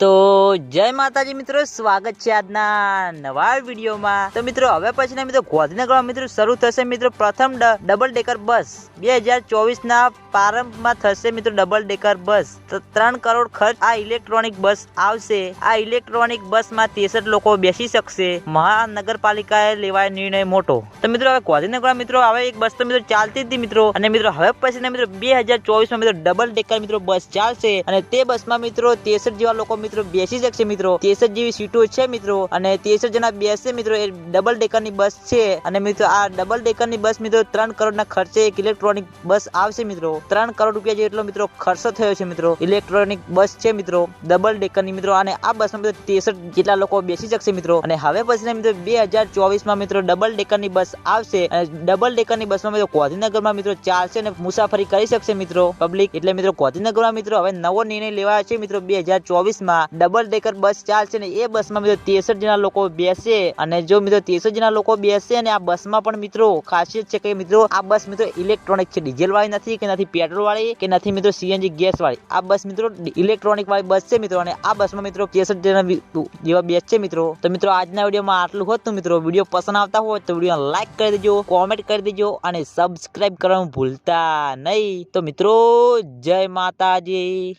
তো તો જય માતાજી મિત્રો, સ્વાગત છે આજના નવા વિડીયોમાં. તો મિત્રો, હવે પછીના મિત્રો ગાંધીનગરમાં મિત્રો શરૂ થશે મિત્રો પ્રથમ ડબલ ડેકર બસ બે હજાર ચોવીસના પ્રારંભમાં થશે મિત્રો ડબલ ડેકર બસ ત્રણ કરોડ ખર્ચ આ ઇલેક્ટ્રોનિક બસ આવશે. આ ઇલેક્ટ્રોનિક બસમાં ત્રેસઠ લોકો બેસી શકશે. મહાનગરપાલિકાએ લેવાય નિર્ણય મોટો. તો મિત્રો, હવે ગાંધીનગરમાં મિત્રો હવે એક બસ તો મિત્રો ચાલતી હતી મિત્રો. અને મિત્રો, હવે પછીના મિત્રો બે હજાર ચોવીસમાં મિત્રો ડબલ ડેકર મિત્રો બસ ચાલશે. અને તે બસમાં મિત્રો ત્રેસઠ જેવા લોકો મિત્રો બેસી શકશે મિત્રો. ત્રેસઠ જેવી સીટો છે મિત્રો. અને ત્રેસઠ જણા બેસશે મિત્રો, એ ડબલ ડેકરની બસ છે. અને મિત્રો, આ ડબલ ડેકરની બસ મિત્રો, ત્રણ કરોડના ખર્ચે એક ઇલેક્ટ્રોનિક બસ આવશે મિત્રો. ત્રણ કરોડ રૂપિયા જેટલો મિત્રો ખર્ચો થયો છે મિત્રો. ઇલેક્ટ્રોનિક બસ છે મિત્રો. ડબલ ડેકરની મિત્રો. અને આ બસમાં મિત્રો ત્રેસઠ જેટલા લોકો બેસી શકશે મિત્રો. અને હવે પછી મિત્રો, બે હજાર ચોવીસમાં મિત્રો ડબલ ડેકરની બસ આવશે. અને ડબલ ડેકરની બસમાં મિત્રો ગાંધીનગરમાં મિત્રો ચાલશે અને મુસાફરી કરી શકશે મિત્રો. પબ્લિક એટલે મિત્રો ગાંધીનગરમાં મિત્રો હવે નવો નિર્ણય લેવાયો છે મિત્રો બે હજાર ચોવીસમાં. ડબલ ડેકર બસ ચાલશે ને એ બસમાં મિત્રો ત્રેસઠ જણા લોકો બેસે અને જો મિત્રો ત્રેસઠ જણા લોકો બેસે અને આ બસમાં પણ મિત્રો ખાસિયત છે કે મિત્રો આ બસ મિત્રો ઇલેક્ટ્રોનિક છે. ડીઝલ વાળી નથી કે નથી પેટ્રોલ વાળી કે નથી મિત્રો સીએનજી ગેસ વાળી આ બસ મિત્રો ઇલેક્ટ્રોનિક વાળી બસ છે મિત્રો અને આ બસમાં મિત્રો ત્રેસઠ જણા જેવા બેસશે મિત્રો. તો મિત્રો આજના વિડીયોમાં આટલું હોત મિત્રો વીડિયો પસંદ આવતા હોય તો વીડિયો લાઈક કરી દેજો કોમેન્ટ કરી દેજો અને સબસ્ક્રાઇબ કરવાનું ભૂલતા નહીં. તો મિત્રો જય માતાજી.